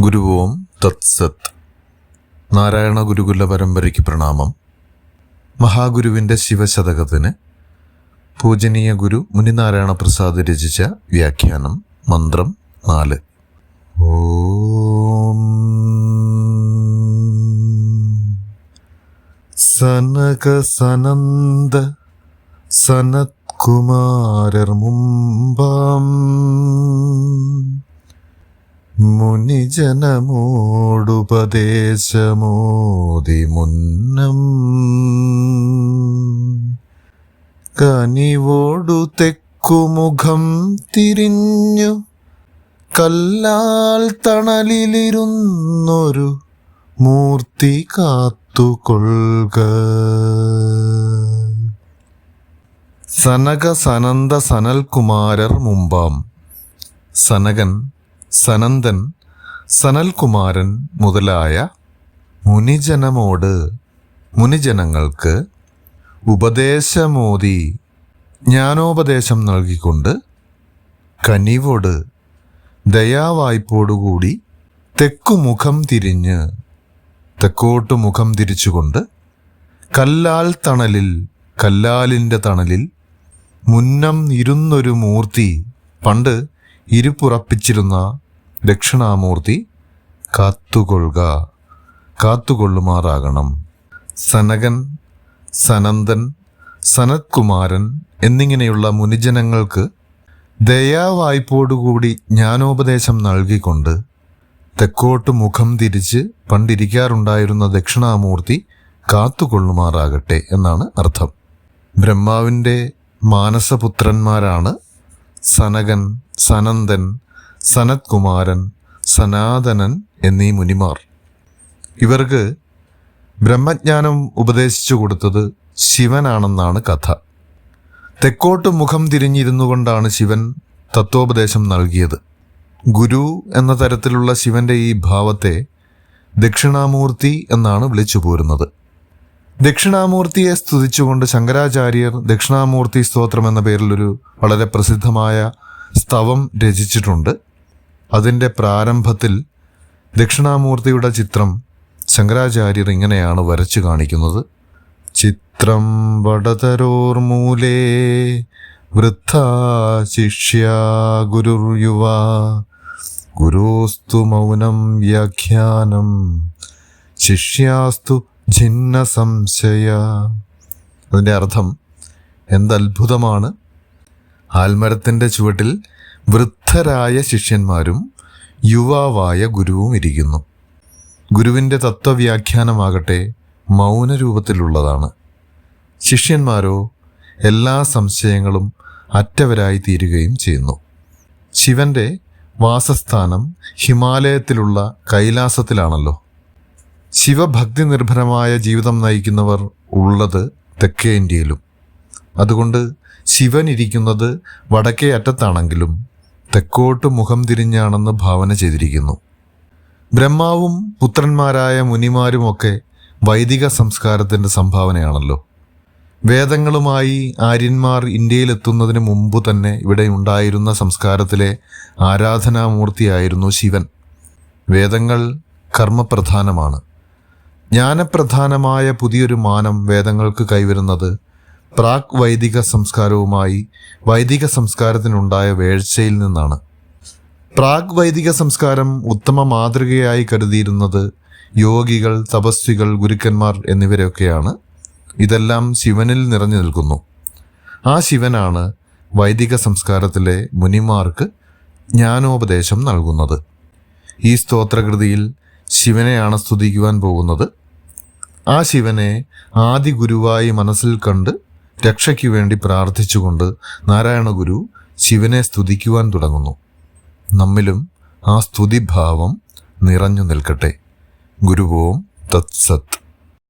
ഗുരുവോം തത്സത്. നാരായണ ഗുരുകുല പരമ്പരയ്ക്ക് പ്രണാമം. മഹാഗുരുവിന്റെ ശിവശതകത്തിന് പൂജനീയ ഗുരു മുനിനാരായണ പ്രസാദ് രചിച്ച വ്യാഖ്യാനം മന്ത്രം നാല്. ഓം സനക സനന്ദ സനത്കുമാരർ മുമ്പാം. മുനിജനമോടുപദേശമോതി മുന്നം. കനിവോടു തെക്കുമുഖം തിരിഞ്ഞു. കല്ലാൽ തണലിലിരുന്നൊരു മൂർത്തി കാത്തുകൊള്ളുക സനക സനന്ദ സനൽകുമാരർ മുമ്പാം. സനകൻ സനന്ദൻ സനൽകുമാരൻ മുതലായ മുനിജനമോട് മുനിജനങ്ങൾക്ക് ഉപദേശമോതി ജ്ഞാനോപദേശം നൽകിക്കൊണ്ട് കനിവോട് ദയാവായ്പോടുകൂടി തെക്കുമുഖം തിരിഞ്ഞ് തെക്കോട്ട് മുഖം തിരിച്ചുകൊണ്ട് കല്ലാൽ തണലിൽ കല്ലാലിന്റെ തണലിൽ മുന്നം ഇരുന്നൊരു മൂർത്തി. പണ്ട് ഇരുപ്പുറപ്പിച്ചിരുന്ന ദക്ഷിണാമൂർത്തി കാത്തുകൊള്ളുക. കാത്തുകൊള്ളുമാറാകണം. സനകൻ സനന്ദൻ സനത്കുമാരൻ എന്നിങ്ങനെയുള്ള മുനിജനങ്ങൾക്ക് ദയാവായ്പോടുകൂടി ജ്ഞാനോപദേശം നൽകിക്കൊണ്ട് തെക്കോട്ട് മുഖം തിരിച്ച് പണ്ടിരിക്കാറുണ്ടായിരുന്ന ദക്ഷിണാമൂർത്തി കാത്തുകൊള്ളുമാറാകട്ടെ എന്നാണ് അർത്ഥം. ബ്രഹ്മാവിന്റെ മാനസപുത്രന്മാരാണ് സനകൻ സനന്ദൻ സനത്കുമാരൻ സനാതനൻ എന്നീ മുനിമാർ. ഇവർക്ക് ബ്രഹ്മജ്ഞാനം ഉപദേശിച്ചു കൊടുത്തത് ശിവനാണെന്നാണ് കഥ. തെക്കോട്ട് മുഖം തിരിഞ്ഞിരുന്നു കൊണ്ടാണ് ശിവൻ തത്വോപദേശം നൽകിയത്. ഗുരു എന്ന തരത്തിലുള്ള ശിവന്റെ ഈ ഭാവത്തെ ദക്ഷിണാമൂർത്തി എന്നാണ് വിളിച്ചു പോരുന്നത്. ദക്ഷിണാമൂർത്തിയെ സ്തുതിച്ചുകൊണ്ട് ശങ്കരാചാര്യർ ദക്ഷിണാമൂർത്തി സ്തോത്രം എന്ന പേരിലൊരു വളരെ പ്രസിദ്ധമായ സ്തവം രചിച്ചിട്ടുണ്ട്. അതിന്റെ പ്രാരംഭത്തിൽ ദക്ഷിണാമൂർത്തിയുടെ ചിത്രം ശങ്കരാചാര്യർ ഇങ്ങനെയാണ് വരച്ചു കാണിക്കുന്നത്. ചിത്രം വടതരോർമൂലേ വൃദ്ധ ശിഷ്യ ഗുരുർയുവ ഗുരുസ്തു മൗനം വ്യാഖ്യാനം ശിഷ്യാസ്തു ഛിന്ന സംശയ അതിന്റെ അർത്ഥം എന്തത്ഭുതമാണ് ആൽമരത്തിന്റെ ചുവട്ടിൽ വൃദ്ധരായ ശിഷ്യന്മാരും യുവാവായ ഗുരുവും ഇരിക്കുന്നു. ഗുരുവിന്റെ തത്വവ്യാഖ്യാനമാകട്ടെ മൗനരൂപത്തിലുള്ളതാണ്. ശിഷ്യന്മാരോ എല്ലാ സംശയങ്ങളും അറ്റവരായി തീരുകയും ചെയ്യുന്നു. ശിവന്റെ വാസസ്ഥാനം ഹിമാലയത്തിലുള്ള കൈലാസത്തിലാണല്ലോ. ശിവഭക്തി നിർഭരമായ ജീവിതം നയിക്കുന്നവർ ഉള്ളത് തെക്കേ ഇന്ത്യയിലും. അതുകൊണ്ട് ശിവൻ ഇരിക്കുന്നത് വടക്കേ അറ്റത്താണെങ്കിലും തെക്കോട്ട് മുഖം തിരിഞ്ഞാണെന്ന് ഭാവന ചെയ്തിരിക്കുന്നു. ബ്രഹ്മാവും പുത്രന്മാരായ മുനിമാരുമൊക്കെ വൈദിക സംസ്കാരത്തിന്റെ സംഭാവനയാണല്ലോ. വേദങ്ങളുമായി ആര്യന്മാർ ഇന്ത്യയിലെത്തുന്നതിന് മുമ്പ് തന്നെ ഇവിടെ ഉണ്ടായിരുന്ന സംസ്കാരത്തിലെ ആരാധനാമൂർത്തിയായിരുന്നു ശിവൻ. വേദങ്ങൾ കർമ്മപ്രധാനമാണ്. ജ്ഞാനപ്രധാനമായ പുതിയൊരു മാനം വേദങ്ങൾക്ക് കൈവരുന്നത് പ്രാക് വൈദിക സംസ്കാരവുമായി വൈദിക സംസ്കാരത്തിനുണ്ടായ വേഴ്ചയിൽ നിന്നാണ്. പ്രാഗ് വൈദിക സംസ്കാരം ഉത്തമ മാതൃകയായി കരുതിയിരുന്നത് യോഗികൾ തപസ്വികൾ ഗുരുക്കന്മാർ എന്നിവരൊക്കെയാണ്. ഇതെല്ലാം ശിവനിൽ നിറഞ്ഞു നിൽക്കുന്നു. ആ ശിവനാണ് വൈദിക സംസ്കാരത്തിലെ മുനിമാർക്ക് ജ്ഞാനോപദേശം നൽകുന്നത്. ഈ സ്തോത്രകൃതിയിൽ ശിവനെയാണ് സ്തുതിക്കുവാൻ പോകുന്നത്. ആ ശിവനെ ആദി ഗുരുവായി മനസ്സിൽ കണ്ട് രക്ഷയ്ക്കു വേണ്ടി പ്രാർത്ഥിച്ചുകൊണ്ട് നാരായണ ഗുരു ശിവനെ സ്തുതിക്കുവാൻ തുടങ്ങുന്നു. നമ്മിലും ആ സ്തുതിഭാവം നിറഞ്ഞു നിൽക്കട്ടെ. ഗുരുവോം തത്സത്ത്